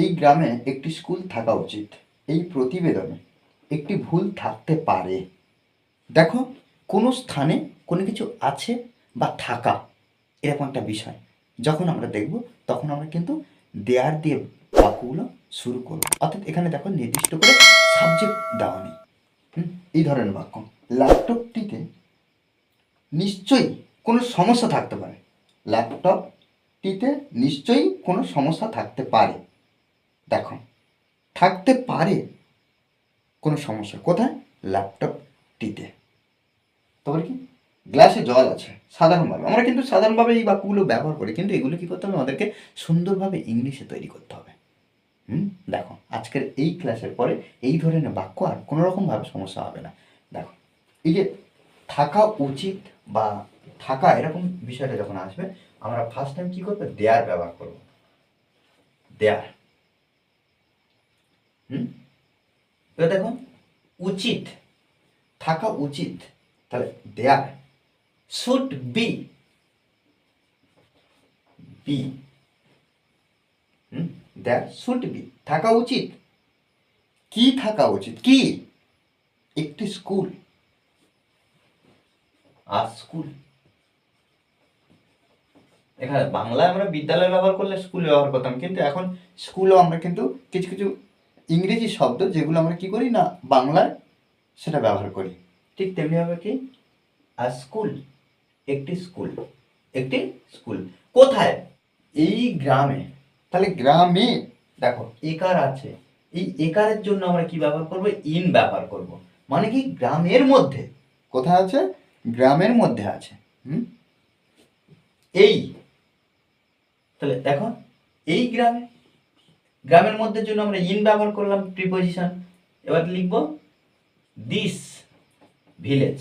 এই গ্রামে একটি স্কুল থাকা উচিত। এই প্রতিবেদনে একটি ভুল থাকতে পারে। দেখো, কোনো স্থানে কোনো কিছু আছে বা থাকা, এরকম একটা বিষয়। যখন আমরা দেখব, তখন আমরা কিন্তু দেয়ার দিয়ে বাক্যগুলো শুরু করব। অর্থাৎ এখানে দেখো, নির্দিষ্ট করে সাবজেক্ট দেওয়া নেই। এই ধরনের বাক্য। ল্যাপটপটিতে নিশ্চয়ই কোনো সমস্যা থাকতে পারে। ল্যাপটপটিতে নিশ্চয়ই কোনো সমস্যা থাকতে পারে। দেখো, থাকতে পারে কোনো সমস্যা। কোথায়? ল্যাপটপটিতে। তারপরে কি? গ্লাসে জল আছে, সাধারণভাবে। আমরা কিন্তু সাধারণভাবে এই বাক্যগুলো ব্যবহার করি, কিন্তু এগুলো কী করতে হবে? আমাদেরকে সুন্দরভাবে ইংলিশে তৈরি করতে হবে। হুম? দেখো, আজকের এই ক্লাসের পরে এই ধরনের বাক্য আর কোনো রকমভাবে সমস্যা হবে না। দেখো, এই যে থাকা উচিত বা থাকা এরকম বিষয়টা যখন আসবে, আমরা ফার্স্ট টাইম কী করব? দেয়ার ব্যবহার করব। দেয়ার। হুম? এবার দেখো, উচিত, থাকা উচিত, তাহলে there should be be hmm? There should be থাকা উচিত। কি থাকা উচিত? কি? একটি স্কুল আর স্কুল এখানে বাংলায় আমরা বিদ্যালয় ব্যবহার করলে স্কুল ব্যবহার করতাম, কিন্তু এখন স্কুলও আমরা কিন্তু কিছু কিছু ইংরেজি শব্দ যেগুলো আমরা কি করি না, বাংলায় সেটা ব্যবহার করি। ঠিক তেমনিভাবে কি? স্কুল একটি স্কুল একটি স্কুল কোথায়? এই গ্রামে। তাহলে গ্রামে, দেখো, একার আছে। এই একারের জন্য আমরা কি ব্যবহার করব? ইন ব্যবহার করব। মানে কি? গ্রামের মধ্যে। কোথায় আছে? গ্রামের মধ্যে আছে। হুম? এই। তাহলে দেখো, এই গ্রামে গ্রামের মধ্যে জন্য আমরা ইন ব্যবহার করলাম প্রিপোজিশন এবার লিখব this village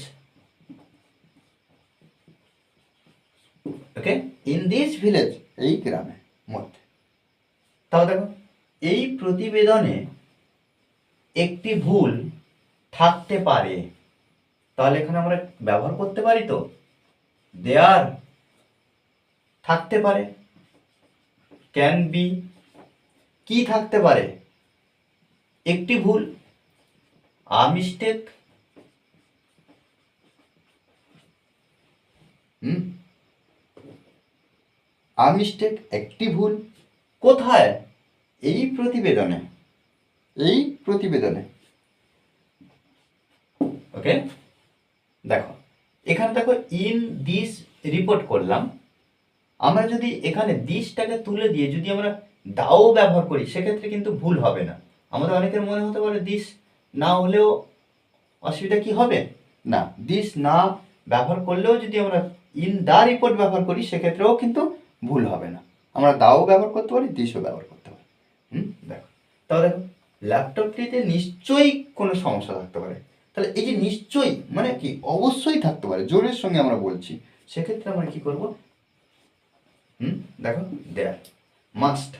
okay in this village এই গ্রামের মধ্যে। তাহলে দেখো এই প্রতিবেদনে একটি ভুল থাকতে পারে। তাহলে এখানে আমরা ব্যবহার করতে পারি তো? দেয়ার থাকতে পারে। ক্যান বি কি থাকতে পারে? একটি ভুল, আ মিস্টেক হুম? একটি ভুল, কোথায়? এই প্রতিবেদনে এই প্রতিবেদনে। ওকে? দেখো, এখানে দেখো ইন দিস রিপোর্ট করলাম। আমরা যদি এখানে দিসটাকে তুলে দিয়ে, যদি আমরা দাও ব্যবহার করি, সেক্ষেত্রে কিন্তু ভুল হবে না। আমাদের অনেকের মনে হতে পারে, দিস না হলেও অসুবিধা কি হবে? না, দিস না ব্যবহার করলেও যদি আমরা ইন দা রিপোর্ট ব্যবহার করি, সেক্ষেত্রেও কিন্তু ভুল হবে না। আমরা দাও ব্যবহার করতে পারি, দিসও ব্যবহার করতে পারি। হুম, দেখো। তাহলে দেখো, ল্যাপটপটিতে নিশ্চয়ই কোনো সমস্যা থাকতে পারে। তাহলে এই যে নিশ্চয়ই মানে কি, অবশ্যই থাকতে পারে জোরের সঙ্গে আমরা বলছি, সেক্ষেত্রে আমরা কি করব? হুম, দেখো দেয়ার মাস্ট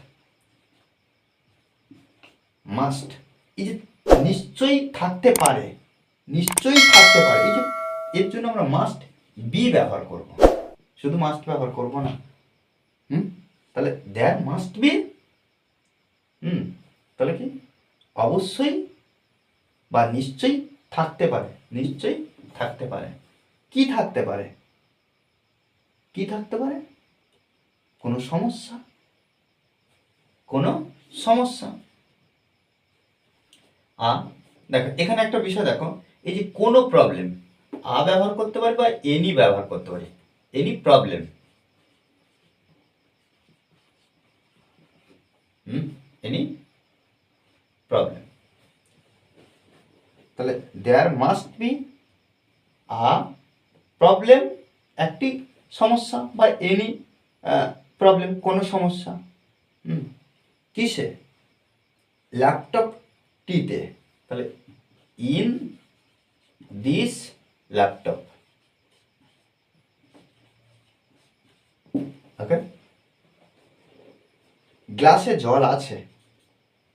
মাস্ট এই যে নিশ্চয়ই থাকতে পারে, নিশ্চয়ই থাকতে পারে, এই যে এর জন্য আমরা মাস্ট বি ব্যবহার করব। শুধু মাস্ট ব্যবহার করব না। হুম? তাহলে দেয়ার মাস্ট বি হুম? তাহলে কি? অবশ্যই বা নিশ্চয়ই থাকতে পারে, নিশ্চয়ই থাকতে পারে। কি থাকতে পারে? কি থাকতে পারে? কোনো সমস্যা? কোনো সমস্যা। আ, দেখো, এখানে একটা বিষয় দেখো, এই যে কোনো প্রবলেম আ ব্যবহার করতে পারি বা এনি ব্যবহার করতে পারি any problem hmm any problem তাহলে there must be a problem একটি সমস্যা বা এনি প্রবলেম কোনো সমস্যা, হুম, কিসে? ল্যাপটপটিতে তাহলে ইন দিস ল্যাপটপ ওকে গ্লাসে জল আছে।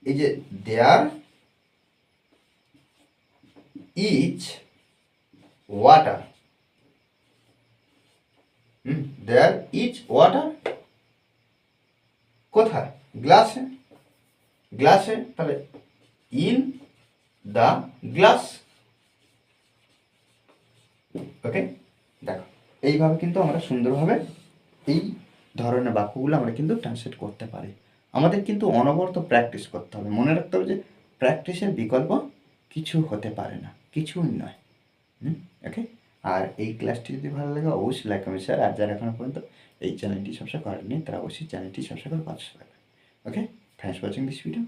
এই যে there is water there is water কোথায়? গ্লাসে গ্লাসে তাহলে ইন দ্য গ্লাস ওকে দেখো, এইভাবে কিন্তু আমরা সুন্দরভাবে এই ধরনের বাক্যগুলো আমরা কিন্তু ট্রান্সলেট করতে পারি। আমাদের কিন্তু অনবরত প্র্যাকটিস করতে হবে। মনে রাখতে হবে যে প্র্যাকটিসের বিকল্প কিছু হতে পারে না, কিছুই নয়। হুম? ওকে আর এই ক্লাসটি যদি ভালো লাগে, অবশ্যই লাইক কমেন্ট শেয়ার আর যারা এখনও পর্যন্ত এই চ্যানেলটি সাবস্ক্রাইব করেননি, তারা অবশ্যই চ্যানেলটি সাবস্ক্রাইব করে পাশে থাকবে okay thanks watching this video